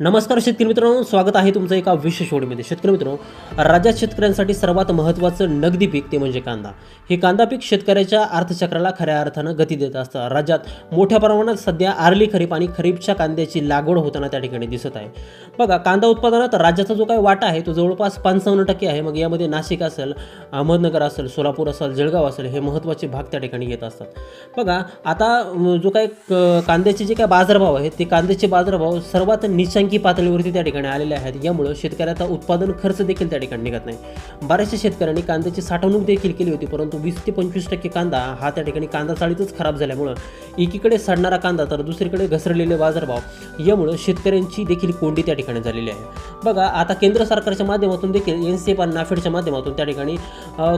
नमस्कार शेतकरी मित्रांनो स्वागत आहे तुमचं एका विशेष ओळीमध्ये शेतकरी मित्रांनो राज्यात शेतकऱ्यांसाठी सर्वात महत्त्वाचं नगदी पीक ते म्हणजे कांदा. हे कांदा पीक शेतकऱ्याच्या अर्थचक्राला खऱ्या अर्थानं गती देत असतं. राज्यात मोठ्या प्रमाणात सध्या आरली खरीप आणि खरीपच्या कांद्याची लागवड होताना त्या ठिकाणी दिसत आहे. बघा कांदा उत्पादनात राज्याचा जो काही वाटा आहे तो जवळपास पंचावन्न टक्के आहे. मग यामध्ये नाशिक असेल अहमदनगर असेल सोलापूर असेल जळगाव असेल हे महत्त्वाचे भाग त्या ठिकाणी येत असतात. बघा आता जो काही कांद्याचे जे काही बाजारभाव आहेत ते कांद्याचे बाजारभाव सर्वात निचांकी पातळीवरती त्या ठिकाणी आलेल्या आहेत. यामुळं शेतकऱ्याचा उत्पादन खर्च देखील त्या ठिकाणी निघत नाही. बऱ्याचशा शेतकऱ्यांनी कांद्याची साठवणूक देखील केली होती परंतु वीस ते पंचवीस टक्के कांदा हा त्या ठिकाणी कांदा चाळीतच खराब झाल्यामुळं एकीकडे सडणारा कांदा तर दुसरीकडे घसरलेले बाजारभाव यामुळं शेतकऱ्यांची देखील कोंडी त्या ठिकाणी झालेली आहे. बघा आता केंद्र सरकारच्या माध्यमातून देखील एन सी एफ आणि नाफेडच्या माध्यमातून त्या ठिकाणी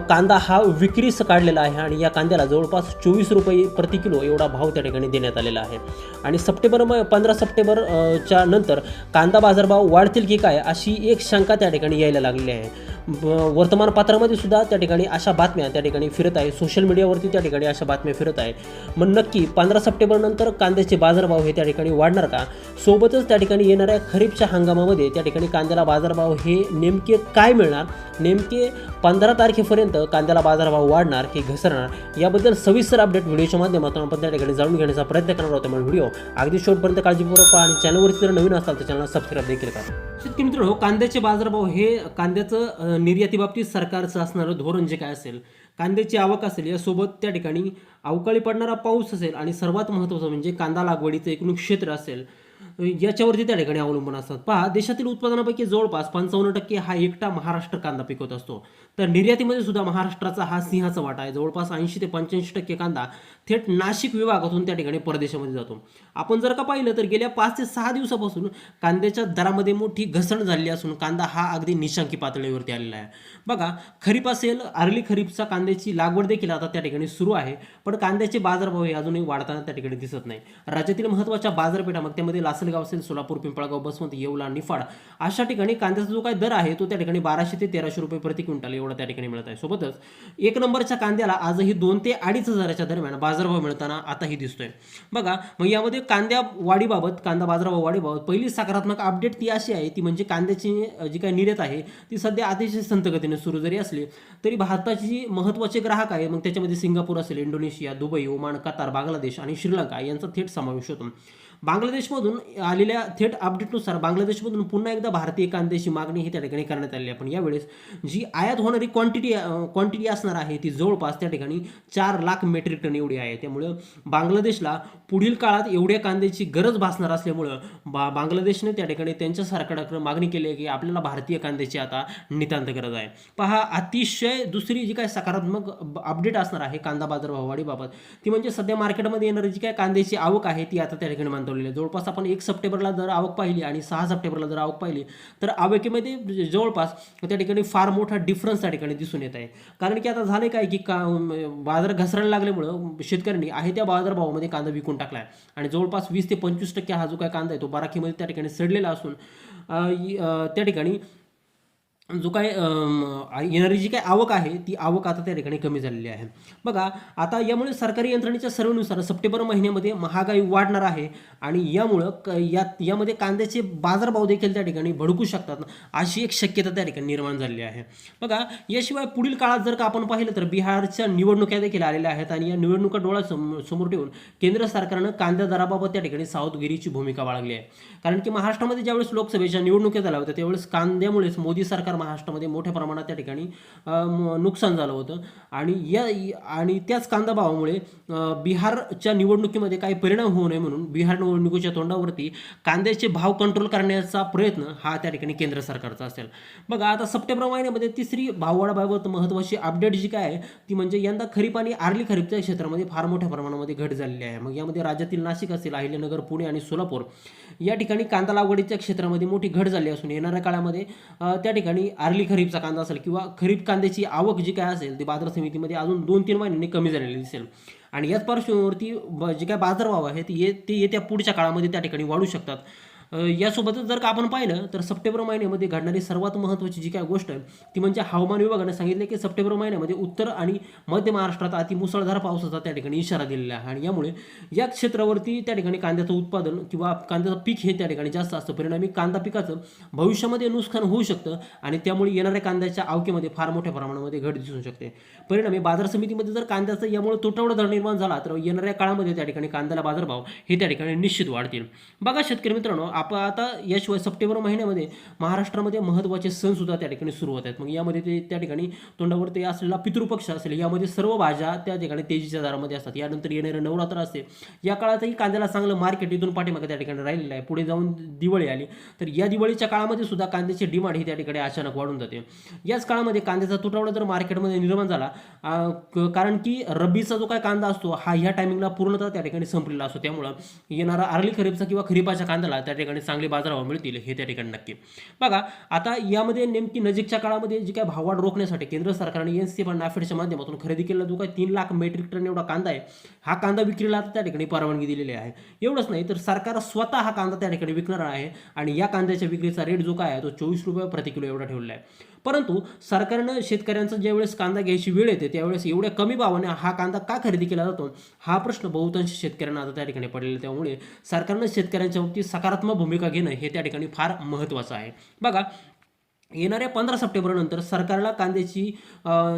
कांदा हा विक्रीस काढलेला आहे आणि या कांद्याला जवळपास चोवीस रुपये प्रति किलो एवढा भाव त्या ठिकाणी देण्यात आलेला आहे. आणि सप्टेंबर म- पंधरा सप्टेंबर च्या नंतर कांदा बाजारभाव वाढतील की काय अशी एक शंका त्या ठिकाणी यायला लागलेली आहे. वर्तमानपत्रामध्ये सुद्धा त्या ठिकाणी अशा बातम्या त्या ठिकाणी फिरत आहे. सोशल मीडियावरती त्या ठिकाणी अशा बातम्या फिरत आहे. मग नक्की पंधरा सप्टेंबरनंतर कांद्याचे बाजारभाव हे त्या ठिकाणी वाढणार का? सोबतच त्या ठिकाणी येणाऱ्या खरीपच्या हंगामामध्ये त्या ठिकाणी कांद्याला बाजारभाव हे नेमके काय मिळणार? नेमके पंधरा तारखेपर्यंत कांद्याला बाजारभाव वाढणार की घसरणार? याबद्दल सविस्तर अपडेट व्हिडिओच्या माध्यमातून आपण त्या ठिकाणी जाणून घेण्याचा प्रयत्न करणार होतो म्हणून व्हिडिओ. अगदी शेवटपर्यंत काळजीपूर्वक पहा आणि चॅनलवरती जर नवीन असाल तर चॅनल सबस्क्राईब देखील करा. शेतकरी मित्र कांद्याचे बाजारभाव हे कांद्याचं निर्यातीबाबतीत सरकारचं असणारं धोरण जे काय असेल कांद्याची आवक असेल यासोबत त्या ठिकाणी अवकाळी पडणारा पाऊस असेल आणि सर्वात महत्त्वाचं म्हणजे कांदा लागवडीचं एकूण क्षेत्र असेल याच्यावरती त्या ठिकाणी अवलंबून असतात. पहा देशातील उत्पादनापैकी जवळपास पंचावन्न टक्के हा एकटा महाराष्ट्र कांदा पिकवत असतो. तर निर्यातीमध्ये सुद्धा महाराष्ट्राचा हा सिंहाचा वाटा आहे. जवळपास ऐंशी ते पंच्याऐंशी टक्के कांदा थेट नाशिक विभागातून त्या ठिकाणी परदेशामध्ये जातो. आपण जर का पाहिलं तर गेल्या पाच ते सहा दिवसापासून कांद्याच्या दरामध्ये मोठी घसरण झालेली असून कांदा हा अगदी निशांकी पातळीवरती आलेला आहे. बघा खरीप असेल आरली खरीपचा कांद्याची लागवड देखील आता त्या ठिकाणी सुरू आहे. पण कांद्याचे बाजारभाव हे अजूनही वाढताना त्या ठिकाणी दिसत नाही. राज्यातील महत्त्वाच्या बाजारपेठा मग त्यामध्ये लासलगाव असेल सोलापूर पिंपळगाव बसवंत येवला निफाड अशा ठिकाणी कांद्याचा जो काही दर आहे तो त्या ठिकाणी बाराशे ते तेराशे रुपये प्रति क्विंटल एवढा त्या ठिकाणी मिळत आहे. सोबतच एक नंबरच्या कांद्याला आजही दोन ते अडीच हजाराच्या दरम्यान बाजारभाव मिळताना आताही दिसतोय. बघा मग यामध्ये कांद्या वाढीबाबत कांदा बाजारभाव वाढीबाबत पहिली सकारात्मक अपडेट ती अशी आहे ती म्हणजे कांद्याची जी काही निर्यात आहे ती सध्या अतिशय संतगतीने सुरू जरी असली तरी भारताची जी महत्त्वाचे ग्राहक आहे मग त्याच्यामध्ये सिंगापूर असेल Indonesia Dubai Oman Qatar Bangladesh आणि श्रीलंका यांचा थेट समावेश होतो. बांगलादेशमधून आलेल्या थेट अपडेटनुसार बांगलादेशमधून पुन्हा एकदा भारतीय कांद्याची मागणी ही त्या ठिकाणी करण्यात आलेली आहे पण यावेळेस जी आयात होणारी क्वांटिटी क्वांटिटी असणार आहे ती जवळपास त्या ठिकाणी चार लाख मेट्रिक टन एवढी आहे. त्यामुळं बांगलादेशला पुढील काळात एवढ्या कांद्याची गरज भासणार असल्यामुळं बा बांगलादेशने त्या ठिकाणी त्यांच्या सरकारकडे मागणी केली आहे की आपल्याला भारतीय कांद्याची आता नितांत गरज आहे. पहा अतिशय दुसरी जी काय सकारात्मक अपडेट असणार आहे कांदा बाजार भाववाढीबाबत ती म्हणजे सध्या मार्केटमध्ये येणारी जी काय कांद्याची आवक आहे ती आता त्या ठिकाणी मानतवलेली आहे जवळपास आपण एक सप्टेंबरला जर आवक पाहिली आणि सहा सप्टेंबरला जर आवक पाहिली तर आवकेमध्ये जवळपास त्या ठिकाणी फार मोठा डिफरन्स त्या ठिकाणी दिसून येत आहे. कारण की आता झाले काय की का बाजार घसरायला लागल्यामुळं शेतकऱ्यांनी आहे त्या बाजारभावामध्ये कांदा विकून टाकला आहे आणि जवळपास वीस ते पंचवीस टक्के हा जो काय कांदा आहे तो बाराखीमध्ये त्या ठिकाणी सडलेला असून त्या ठिकाणी जो काय येणारी जी काय आवक आहे ती आवक आता त्या ठिकाणी कमी झालेली आहे. बघा आता यामुळे सरकारी यंत्रणेच्या सर्वेनुसार सप्टेंबर महिन्यामध्ये महागाई वाढणार आहे आणि यामुळं क या यामध्ये कांद्याचे बाजारभाव देखील त्या ठिकाणी भडकू शकतात. अशी एक शक्यता त्या ठिकाणी निर्माण झालेली आहे. बघा याशिवाय पुढील काळात जर का आपण पाहिलं तर बिहारच्या निवडणुका देखील आलेल्या आहेत आणि या निवडणुका डोळा सम- समोर ठेवून केंद्र सरकारनं कांद्या दराबाबत त्या ठिकाणी सावधगिरीची भूमिका बाळगली आहे. कारण की महाराष्ट्रामध्ये ज्यावेळेस लोकसभेच्या निवडणुका झाल्या होत्या त्यावेळेस कांद्यामुळेच मोदी सरकार महाराष्ट्रामध्ये मोठ्या प्रमाणात त्या ठिकाणी नुकसान झालं होतं. आणि या आणि त्याच कांदा भावामुळे बिहारच्या निवडणुकीमध्ये काही परिणाम होऊ नये म्हणून बिहार निवडणुकीच्या तोंडावरती कांद्याचे भाव कंट्रोल करण्याचा प्रयत्न हा त्या ठिकाणी केंद्र सरकारचा असेल. बघा आता सप्टेंबर महिन्यामध्ये तिसरी भाववाढाबाबत महत्त्वाची अपडेट जी काय आहे ती म्हणजे यंदा खरीप आणि आर्ली खरीपच्या क्षेत्रामध्ये फार मोठ्या प्रमाणामध्ये घट झालेली आहे. मग यामध्ये राज्यातील नाशिक असेल अहिल्यानगर पुणे आणि सोलापूर या ठिकाणी कांदा लागवडीच्या क्षेत्रामध्ये मोठी घट झाली असून येणाऱ्या काळामध्ये त्या ठिकाणी आर्ली खरीपचा कांदा असेल किंवा खरीप कांद्याची आवक जी काय असेल ती बाजार समितीमध्ये अजून दोन तीन महिन्यांनी कमी झालेली दिसेल. आणि याच पार्श्वभूमीवरती जे काय बाजारभाव आहे ते ये ते येत्या पुढच्या काळामध्ये त्या ठिकाणी वाढू शकतात. यासोबतच जर का आपण पाहिलं तर सप्टेंबर महिन्यामध्ये घडणारी सर्वात महत्त्वाची जी काय गोष्ट आहे ती म्हणजे हवामान विभागाने सांगितले की सप्टेंबर महिन्यामध्ये उत्तर आणि मध्य महाराष्ट्रात अति मुसळधार पावसाचा त्या ठिकाणी इशारा दिलेला आहे. आणि यामुळे या क्षेत्रावरती त्या ठिकाणी कांद्याचं उत्पादन किंवा कांद्याचं पीक हे त्या ठिकाणी जास्त असतं. परिणामी कांदा पिकाचं भविष्यामध्ये नुकसान होऊ शकतं आणि त्यामुळे येणाऱ्या कांद्याच्या आवकेमध्ये फार मोठ्या प्रमाणामध्ये घट दिसू शकते. परिणामी बाजार समितीमध्ये जर कांद्याचा यामुळे तुटवडा दर निर्माण झाला तर येणाऱ्या काळामध्ये त्या ठिकाणी कांद्याला बाजारभाव हे त्या ठिकाणी निश्चित वाढतील. बघा शेतकरी मित्रांनो आपण आता याशिवाय सप्टेंबर महिन्यामध्ये महाराष्ट्रामध्ये महत्त्वाचे सणसुद्धा त्या ठिकाणी सुरू होत आहेत. मग यामध्ये ते त्या ठिकाणी तोंडावर ते असलेला पितृपक्ष असेल यामध्ये सर्व भाज्या त्या ठिकाणी तेजीच्या दारामध्ये असतात. यानंतर येणारे नवरात्र असते. या काळातही कांद्याला चांगलं मार्केट इथून पाठीमागे त्या ठिकाणी राहिलेलं आहे. पुढे जाऊन दिवाळी आली तर या दिवाळीच्या काळामध्ये सुद्धा कांद्याची डिमांड ही त्या ठिकाणी अचानक वाढून जाते. याच काळामध्ये कांद्याचा तुटवडा जर मार्केटमध्ये निर्माण झाला क- कारण की रब्बीचा जो काय कांदा असतो हा ह्या टायमिंगला पूर्णतः त्या ठिकाणी संपलेला असतो. त्यामुळं येणारा अर्ली खरीपचा किंवा खरीपाच्या कांद्याला त्या ठिकाणी ठिकाणी चांगले बाजारभाव मिळतील हे त्या ठिकाणी नक्की. बघा आता यामध्ये नेमकी नजीकच्या काळामध्ये जी काय भाववाढ रोखण्यासाठी केंद्र सरकारने एन सी पण नाफेडच्या माध्यमातून खरेदी केलेला जो काय तीन लाख मेट्रिक टन एवढा कांदा आहे हा कांदा विक्रीला आता त्या ठिकाणी परवानगी दिलेली आहे. एवढंच नाही तर सरकार स्वतः हा कांदा त्या ठिकाणी विकणार आहे आणि या कांद्याच्या विक्रीचा रेट जो काय आहे तो चोवीस रुपये प्रति किलो एवढा ठेवलेला आहे. परंतु सरकारनं शेतकऱ्यांचा ज्यावेळेस कांदा घ्यायची वेळ येते त्यावेळेस एवढ्या कमी भावाने हा कांदा का खरेदी केला जातो हा प्रश्न बहुतांश शेतकऱ्यांना आता त्या ठिकाणी पडलेला आहे. त्यामुळे सरकारनं शेतकऱ्यांच्या बाबतीत सकारात्मक भूमिका घेणं हे त्या ठिकाणी फार महत्त्वाचं आहे बघा येणाऱ्या पंधरा सप्टेंबरनंतर सरकारला कांद्याची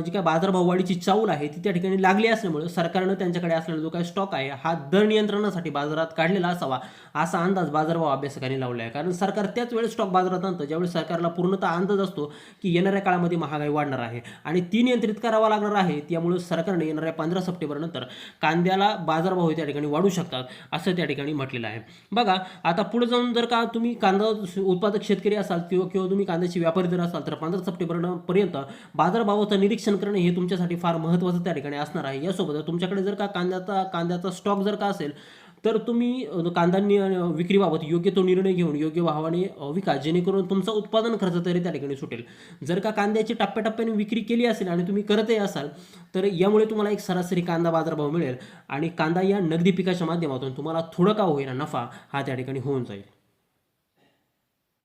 जी काय बाजारभाव वाढीची चाऊल आहे ती त्या ठिकाणी लागली असल्यामुळे सरकारनं त्यांच्याकडे असलेला जो काय स्टॉक आहे हा दर नियंत्रणासाठी बाजारात काढलेला असावा असा अंदाज बाजारभाव अभ्यासकांनी लावला आहे कारण सरकार त्याच वेळेस स्टॉक बाजारात आणतं ज्यावेळी सरकारला पूर्णतः अंदाज असतो की येणाऱ्या काळामध्ये महागाई वाढणार आहे आणि ती नियंत्रित करावा लागणार आहे त्यामुळे सरकारने येणाऱ्या पंधरा सप्टेंबरनंतर कांद्याला बाजारभाव हे त्या ठिकाणी वाढू शकतात असं त्या ठिकाणी म्हटलेलं आहे. बघा आता पुढे जाऊन जर का तुम्ही कांदा उत्पादक शेतकरी असाल किंवा किंवा तुम्ही कांद्याची व्यापार जर असाल तर पंधरा सप्टेंबरपर्यंत बाजारभावाचं निरीक्षण करणे हे तुमच्यासाठी फार महत्त्वाचं त्या ठिकाणी असणार आहे. यासोबत तुमच्याकडे जर का कांद्याचा कांद्याचा स्टॉक जर का असेल तर तुम्ही कांदा नि- विक्रीबाबत योग्य तो निर्णय घेऊन योग्य भावाने विका जेणेकरून तुमचा उत्पादन खर्च तरी त्या ठिकाणी सुटेल. जर का कांद्याची टप्प्याटप्प्याने विक्री केली असेल आणि तुम्ही करतही असाल तर यामुळे तुम्हाला एक सरासरी कांदा बाजारभाव मिळेल आणि कांदा या नगदी पिकाच्या माध्यमातून तुम्हाला थोडं का होईना नफा हा त्या ठिकाणी होऊन जाईल.